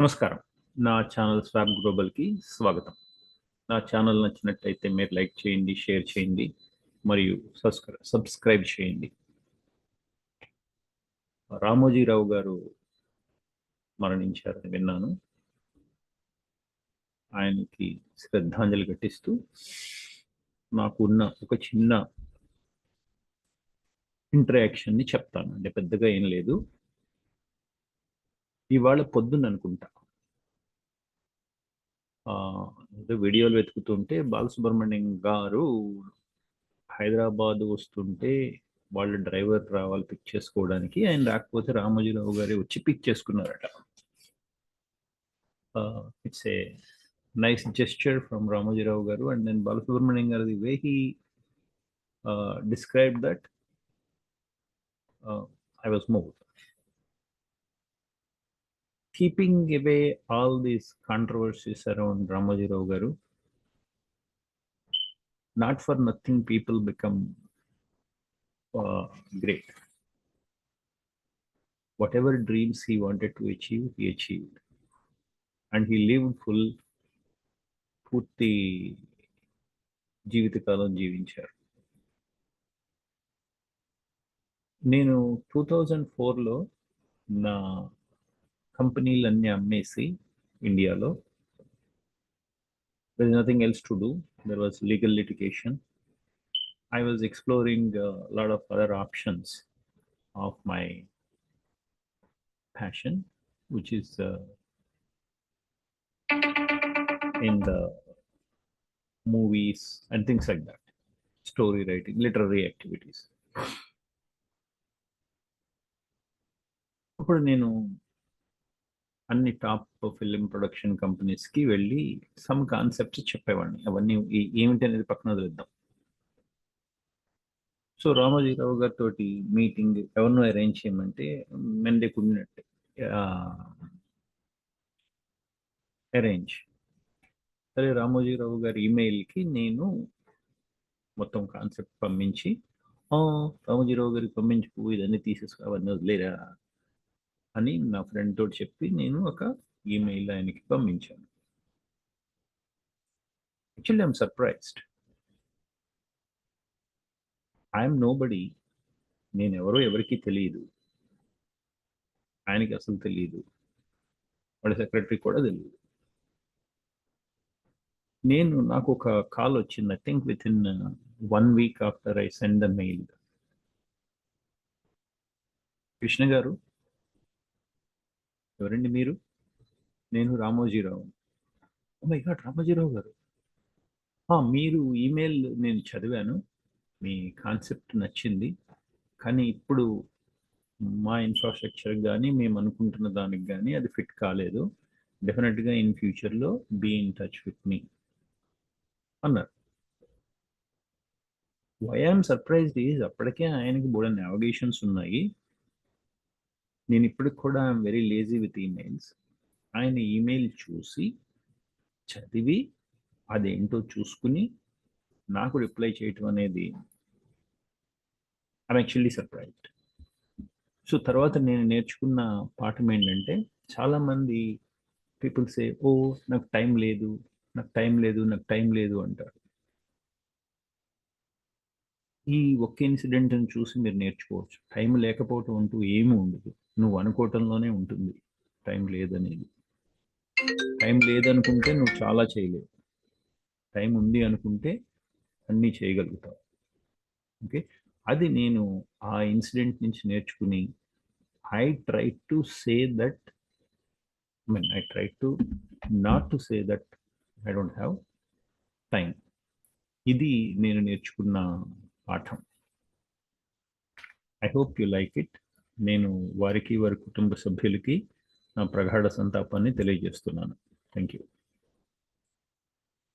నమస్కారం. నా channel swap గ్లోబల్కి స్వాగతం. నా ఛానల్ నచ్చినట్టయితే మీరు లైక్ చేయండి షేర్ చేయండి మరియు సబ్స్క్రై సబ్స్క్రైబ్ చేయండి. రామోజీరావు గారు మరణించారని విన్నాను. ఆయనకి శ్రద్ధాంజలి ఘటిస్తూ నాకున్న ఒక చిన్న ఇంటరాక్షన్ని చెప్తాను. అంటే పెద్దగా ఏం లేదు. ఇవాళ పొద్దున్న అనుకుంటా వీడియోలు వెతుకుతుంటే బాలసుబ్రహ్మణ్యం గారు హైదరాబాద్ వస్తుంటే వాళ్ళ డ్రైవర్ రావాలి పిక్ చేసుకోవడానికి ఆయన రాకపోతే రామోజీరావు గారే వచ్చి పిక్ చేసుకున్నారట. It's a nice gesture from Ramoji Rao garu and then Balasubrahmanyam గారి way he describe that I was moved keeping away all these controversies around Ramoji Rao Garu, not for nothing people become uh, great. Whatever dreams he wanted to achieve, he achieved. And he lived full, పూర్తి జీవితకాలం జీవించారు నేను two thousand ఫోర్లో నా కంపెనీలన్నీ అమ్మేసి ఇండియాలో there is nothing else to do there was legal litigation I was exploring lot of other options of my passion which is in the movies and things like that story writing literary activities ఇప్పుడు నేను అన్ని top film production కంపెనీస్కి వెళ్ళి some concepts చెప్పేవాడిని. అవన్నీ ఏమిటి అనేది పక్కన వదిలేద్దాం. సో రామోజీరావు గారితో మీటింగ్ ఎవరినో అరేంజ్ చేయమంటే మెండే కుడినట్టే అరేంజ్. సరే రామోజీరావు గారి ఈమెయిల్కి నేను మొత్తం కాన్సెప్ట్ పంపించి రామోజీరావు గారికి పంపించుకు ఇదన్నీ తీసేసుకో అవన్నీ వదిలేరా? అని నా ఫ్రెండ్ తోటి చెప్పి నేను ఒక ఈమెయిల్ ఆయనకి పంపించాను. Actually I'm surprised I'm no నేను ఎవరో ఎవరికి తెలియదు. ఆయనకి అసలు తెలియదు. వాళ్ళ సెక్రటరీ కూడా తెలియదు. నేను నాకు ఒక కాల్ వచ్చింది I think with in one week after I send the mail Krishna garu ఎవరండి మీరు? నేను రామోజీరావు. మై గాడ్ రామోజీరావు గారు. మీరు ఈమెయిల్ నేను చదివాను. మీ కాన్సెప్ట్ నచ్చింది. కానీ ఇప్పుడు మా ఇన్ఫ్రాస్ట్రక్చర్ కానీ మేము అనుకుంటున్న దానికి కానీ అది ఫిట్ కాలేదు. డెఫినెట్గా ఇన్ ఫ్యూచర్లో be in touch with me అన్నారు. వై ఆమ్ సర్ప్రైజ్డ్ ఈజ్ అప్పటికే ఆయనకి బోడ నావిగేషన్స్ ఉన్నాయి. నేను ఇప్పటికి కూడా I'm very lazy with emails. ఆయన ఈమెయిల్ చూసి చదివి అదేంటో చూసుకుని నాకు రిప్లై చేయటం అనేది ఐమ్ యాక్చువల్లీ సర్ప్రైజ్డ్. సో తర్వాత నేను నేర్చుకున్న పాఠం ఏంటంటే చాలామంది పీపుల్ సే ఓ నాకు టైం లేదు నాకు టైం లేదు నాకు టైం లేదు అంటారు. ఈ ఒక్క ఇన్సిడెంట్ని చూసి మీరు నేర్చుకోవచ్చు. టైం లేకపోవటం అంటూ ఏమీ ఉండదు. నువ్వు అనుకోవటంలోనే ఉంటుంది. టైం లేదనేది. టైం లేదనుకుంటే నువ్వు చాలా చేయలేవు. టైం ఉంది అనుకుంటే అన్నీ చేయగలుగుతావు. ఓకే? అది నేను ఆ ఇన్సిడెంట్ నుంచి నేర్చుకుని I try to say that I mean I try to not to say that I don't have time. ఇది నేను నేర్చుకున్న పాఠం. I hope you like it. నేను వారికి వారి కుటుంబ సభ్యులకి నా ప్రగాఢ సంతాపాన్ని తెలియజేస్తున్నాను. Thank you